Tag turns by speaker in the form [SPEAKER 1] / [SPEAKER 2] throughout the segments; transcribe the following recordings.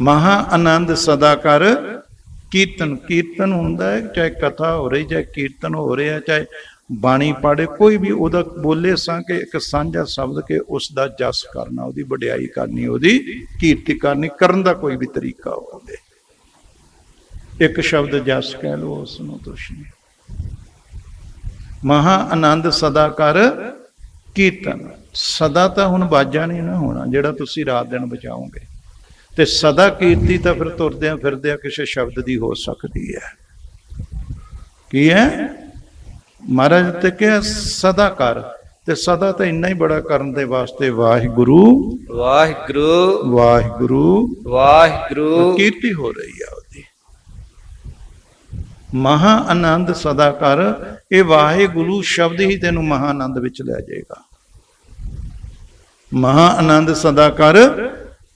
[SPEAKER 1] ਮਹਾ ਆਨੰਦ ਸਦਾ ਕਰ। ਕੀਰਤਨ ਕੀਰਤਨ ਹੁੰਦਾ ਹੈ, ਚਾਹੇ ਕਥਾ ਹੋ ਰਹੀ, ਚਾਹੇ ਕੀਰਤਨ ਹੋ ਰਿਹਾ, ਚਾਹੇ ਬਾਣੀ ਪੜ੍ਹੇ ਕੋਈ ਵੀ ਉਹਦਾ ਬੋਲੇ ਸਾਂ ਕਿ ਇੱਕ ਸਾਂਝਾ ਸ਼ਬਦ ਕੇ ਉਸ ਦਾ ਜਸ ਕਰਨਾ, ਉਹਦੀ ਵਡਿਆਈ ਕਰਨੀ, ਉਹਦੀ ਕੀਰਤੀ ਕਰਨੀ, ਕਰਨ ਦਾ ਕੋਈ ਵੀ ਤਰੀਕਾ ਹੋਵੇ। ਇੱਕ ਸ਼ਬਦ ਜਸ ਕਹਿ ਲਓ, ਉਸ ਨੂੰ ਤੁਸੀਂ। ਮਹਾ ਆਨੰਦ ਸਦਾ ਕਰ। ਕੀਰਤਨ, ਸਦਾ ਤਾਂ ਹੁਣ ਬਾਜਾ ਨਹੀਂ ਨਾ ਹੋਣਾ, ਜਿਹੜਾ ਤੁਸੀਂ ਰਾਤ ਦਿਨ ਬਚਾਓਗੇ। ਤੇ ਸਦਾ ਕੀਰਤੀ ਤਾਂ ਫਿਰ ਤੁਰਦਿਆਂ ਫਿਰਦਿਆਂ ਕਿਸੇ ਸ਼ਬਦ ਦੀ ਹੋ ਸਕਦੀ ਹੈ। ਕੀ ਹੈ? ਮਹਾਰਾਜ ਤੇ ਕਿਹਾ ਸਦਾ ਕਰ। ਤੇ ਸਦਾ ਤਾਂ ਇੰਨਾ ਹੀ ਬੜਾ ਕਰਨ ਦੇ ਵਾਸਤੇ ਵਾਹਿਗੁਰੂ।
[SPEAKER 2] ਵਾਹਿਗੁਰੂ।
[SPEAKER 1] ਵਾਹਿਗੁਰੂ।
[SPEAKER 2] ਵਾਹਿਗੁਰੂ।
[SPEAKER 1] ਕੀਰਤੀ ਹੋ ਰਹੀ ਆ ਉਹਦੀ। ਮਹਾ ਆਨੰਦ ਸਦਾ ਕਰ। ਇਹ ਵਾਹਿਗੁਰੂ ਸ਼ਬਦ ਹੀ ਤੈਨੂੰ ਮਹਾ ਆਨੰਦ ਵਿੱਚ ਲੈ ਜਾਏਗਾ। ਮਹਾ ਆਨੰਦ ਸਦਾ ਕਰ।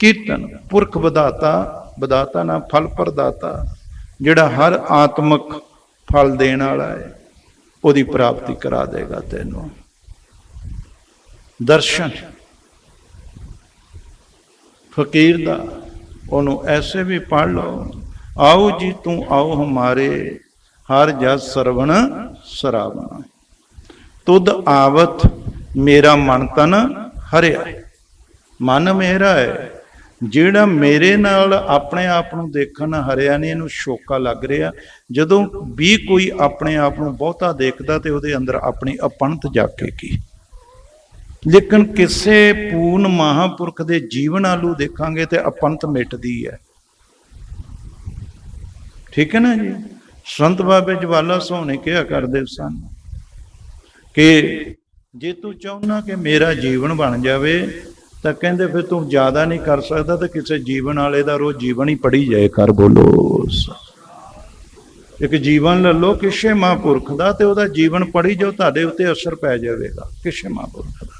[SPEAKER 1] ਕੀਰਤਨ, ਪੁਰਖ ਵਧਾਤਾ ਵਧਾਤਾ ਨਾ ਫਲ ਪ੍ਰਦਾਤਾ, ਜਿਹੜਾ ਹਰ ਆਤਮਿਕ ਫਲ ਦੇਣ ਵਾਲਾ ਹੈ, ਉਹਦੀ ਪ੍ਰਾਪਤੀ ਕਰਾ ਦੇਗਾ ਤੈਨੂੰ। ਦਰਸ਼ਨ। ਫਕੀਰ ਦਾ, ਉਹਨੂੰ ਐਸੇ ਵੀ ਪੜ ਲਓ, ਆਓ ਜੀ ਤੂੰ ਆਓ ਹਮਾਰੇ, ਹਰ ਜਸ ਸਰਵਣ ਸਰਾਵਣ। ਤੁਧ ਆਵਤ ਮੇਰਾ ਮਨ ਤਨ ਹਰਿਆ। ਮਨ ਮੇਰਾ ਹੈ ਜਿਹੜਾ ਮੇਰੇ ਨਾਲ ਆਪਣੇ ਆਪ ਨੂੰ ਦੇਖਣ ਹਰਿਆ ਨਹੀਂ ਇਹਨੂੰ ਸ਼ੋਕਾ ਲੱਗ ਰਿਹਾ। ਜਦੋਂ ਵੀ ਕੋਈ ਆਪਣੇ ਆਪ ਨੂੰ ਬਹੁਤਾ ਦੇਖਦਾ ਤੇ ਉਹਦੇ ਅੰਦਰ ਆਪਣੀ ਅਪਣਤ ਜਾਗੇਗੀ। ਲੇਕਿਨ ਕਿਸੇ ਪੂਰਨ ਮਹਾਪੁਰਖ ਦੇ ਜੀਵਨ ਆਲੂ ਦੇਖਾਂਗੇ ਤੇ ਅਪੰਤ ਮਿਟਦੀ ਹੈ। ਠੀਕ ਹੈ ਨਾ ਜੀ? ਸੰਤ ਬਾਬੇ ਜਵਾਲਾ ਸੋਹਣੇ ਕਿਹਾ ਕਰਦੇ ਸਨ ਕਿ ਜੇ ਤੂੰ ਚਾਹੁੰਨਾ ਕਿ ਮੇਰਾ ਜੀਵਨ ਬਣ ਜਾਵੇ ਤਾਂ ਕਹਿੰਦੇ ਫਿਰ ਤੂੰ ਜ਼ਿਆਦਾ ਨਹੀਂ ਕਰ ਸਕਦਾ ਤਾਂ ਕਿਸੇ ਜੀਵਨ ਵਾਲੇ ਦਾ ਰੋਜ਼ ਜੀਵਨ ਹੀ ਪੜੀ ਜਾਏ, ਕਰ ਬੋਲੋ। ਇੱਕ ਜੀਵਨ ਲੈ ਲਓ, ਕਿਸੇ ਮਹਾਂਪੁਰਖ ਦਾ ਤੇ ਉਹਦਾ ਜੀਵਨ ਪੜੀ ਜਾਓ, ਤੁਹਾਡੇ ਉੱਤੇ ਅਸਰ ਪੈ ਜਾਵੇਗਾ। ਕਿਸੇ ਮਹਾਂਪੁਰਖ